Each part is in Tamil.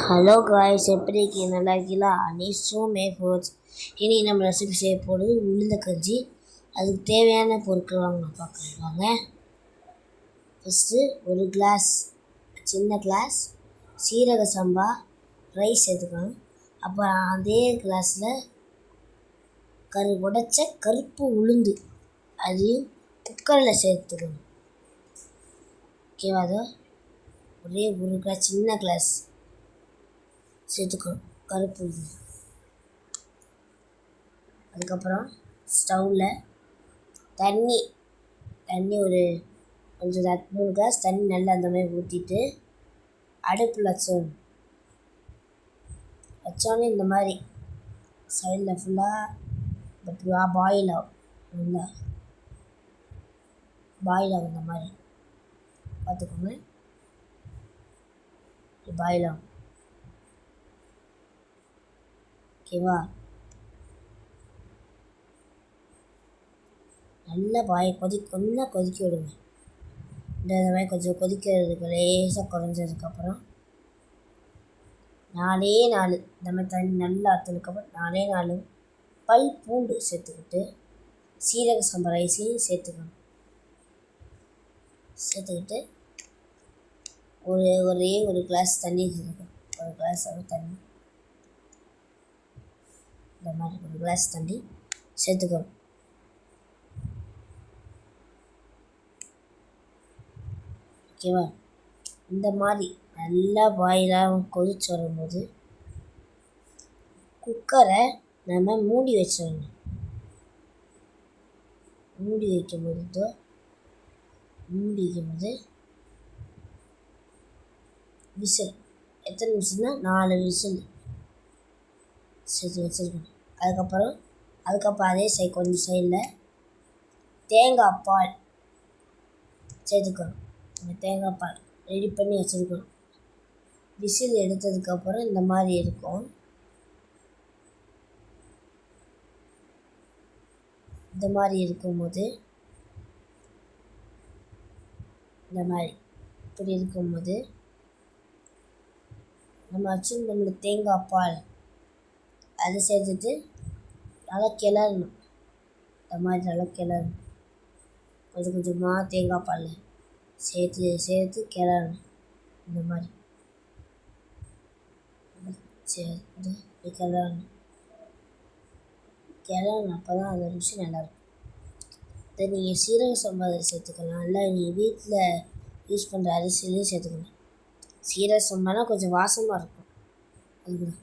ஹலோ காய்ஸ் எப்படி இருக்கீங்க? நல்லா இருக்கீங்களா? நீ ஸோ மே ஃபோர்ஸ் இனி நம்ம ரெசிபி செய்ய போகிறது உளுந்த கஞ்சி. அதுக்கு தேவையான பொருட்கள் வாங்க பார்க்கலாம் வாங்க. ஃபஸ்ட்டு ஒரு கிளாஸ் சின்ன கிளாஸ் சீரக சம்பா ரைஸ் எடுத்துக்கணும் அப்புறம் அதே கிளாஸில் கரு உடைச்ச கருப்பு உளுந்து. அதையும் குக்கரில் சேர்த்துக்கணும். ஓகேவா அதோ? ஒரே ஒரு கிளாஸ் சின்ன கிளாஸ் சேர்த்துக்கணும் கருப்பு உளுந்து அதுக்கப்புறம் ஸ்டவ்வில் தண்ணி தண்ணி ஒரு கொஞ்சம் மூணு கிளாஸ் தண்ணி நல்லா அந்த மாதிரி ஊற்றிட்டு அடுப்பில் வச்சிடணும் வச்சோன்னே இந்த மாதிரி சைடில் ஃபுல்லாக பாயில் ஆகும். நல்லா பாயில் ஆகும் இந்த மாதிரி. பார்த்துக்கோங்க பாயில் ஆகும். ஓகேவா? நல்லா பாய் கொதி கொஞ்சம் கொதிக்க விடுங்க. இந்த இந்த மாதிரி கொஞ்சம் கொதிக்கிறதுக்கு லேசாக குறைஞ்சதுக்கப்புறம் நாலே நாலு இந்த மாதிரி தண்ணி நல்லா ஆற்றுனதுக்கப்புறம் நாலே நாலு பல் பூண்டு சேர்த்துக்கிட்டு சீரக சம்பா ரைஸையும் சேர்த்துக்கணும். சேர்த்துக்கிட்டு ஒரு ஒரே ஒரு கிளாஸ் தண்ணி சேர்த்துக்கணும் ஒரு கிளாஸ் அளவு தண்ணி. இந்த மாதிரி ஒரு கிளாஸ் தண்ணி சேர்த்துக்கணும் ஓகேவா இந்த மாதிரி நல்லா பாயிலாக கொதிச்சு வரும்போது குக்கரை நம்ம மூடி வச்சிடணும். மூடி வைக்கும்போது போது மூடி வைக்கும்போது விசில். எத்தனை விசில்னா நாலு விசில். சேர்த்து வச்சுருக்கணும் அதுக்கப்புறம் அதுக்கப்புறம் அதே சை கொஞ்சம் சைடில் தேங்காய் பால் சேர்த்துக்கணும். இந்த தேங்காய் பால் ரெடி பண்ணி வச்சுருக்கணும். விசில் எடுத்ததுக்கப்புறம் இந்த மாதிரி இருக்கும். இந்த மாதிரி இருக்கும்போது இந்த மாதிரி இப்படி இருக்கும்போது நம்ம வச்சுருந்தோம்ல தேங்காய் பால் அதை சேர்த்துட்டு நல்லா கிளறணும். இந்த மாதிரி நல்லா கிளறணும். கொஞ்சம் கொஞ்சமாக தேங்காய் பால் சேர்த்து சேர்த்து கிளறணும். இந்த மாதிரி. சேர்த்து கிளறணும். கிளறணும். அப்போ தான் அந்த ருசி நல்லாயிருக்கும். இதை நீங்கள் சீரக சம்பா சேர்த்துக்கலாம். இல்லை நீங்கள் வீட்டில் யூஸ் பண்ணுற அரிசிலையும் சேர்த்துக்கலாம். சீரக சம்பானா கொஞ்சம் வாசமாக இருக்கும். அதுதான்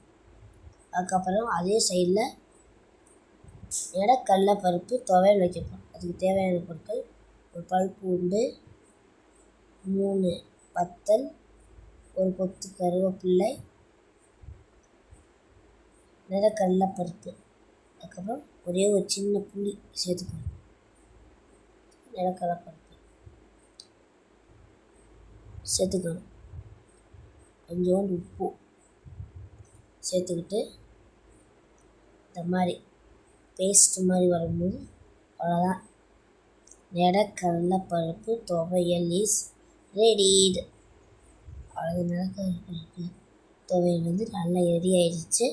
அதுக்கப்புறம் அதே சைடில் எடக்கடலை பருப்பு துவையல் வைக்கப்போம் அதுக்கு தேவையான பொருட்கள் ஒரு பல் பூண்டு மூணு பத்தல் ஒரு கொத்து கருவேப்பிள்ளை நிலக்கடலை பருப்பு. அதுக்கப்புறம் ஒரே ஒரு சின்ன புளி சேர்த்துக்கணும். நிலக்கடலை பருப்பு சேர்த்துக்கணும். கொஞ்சோண்டு உப்பு. சேர்த்துக்கிட்டு இந்த மாதிரி பேஸ்ட்டு மாதிரி வரும்போது அவ்வளோதான் நிலக்கடலை பருப்பு துவையல் இஸ் ரெடிடு அவ்வளோ நிலக்கடலை பருப்பு துவையல் வந்து நல்லா ரெடி ஆயிடுச்சு.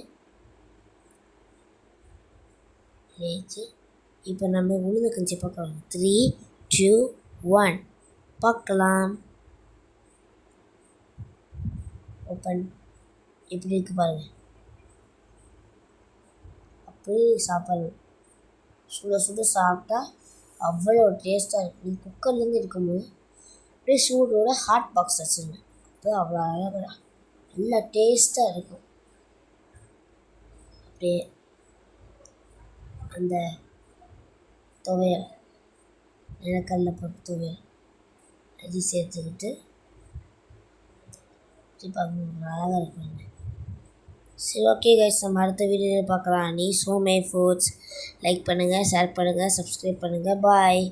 ஆயிடுச்சு இப்போ நம்ம உளுந்து கஞ்சி பார்க்கலாம். த்ரீ டூ ஒன் பார்க்கலாம். ஓப்பன் எப்படி இருக்கு பாருங்கள் போய் சாப்பிடணும். சுட சுட சாப்பிட்டா அவ்வளோ டேஸ்ட்டாக இருக்கும். நீங்கள் குக்கர்லேருந்து இருக்கும்போது அப்படியே சூடோட ஹாட் பாக்ஸ் வச்சுருங்க. அப்போ அவ்வளோ அழகாக நல்லா டேஸ்ட்டாக இருக்கும். அப்படியே அந்த துவையல் நிலக்கல்ல பருப்பு துவையல் அது சேர்த்துக்கிட்டு இப்போ அழகாக இருக்குங்க சரி ஓகே கைஸ் நம்ம அடுத்த வீடியோவில் பார்க்கலாம். நீ சோமே ஃபுட்ஸ் லைக் பண்ணுங்கள் ஷேர் பண்ணுங்கள் சப்ஸ்கிரைப் பண்ணுங்கள் பாய்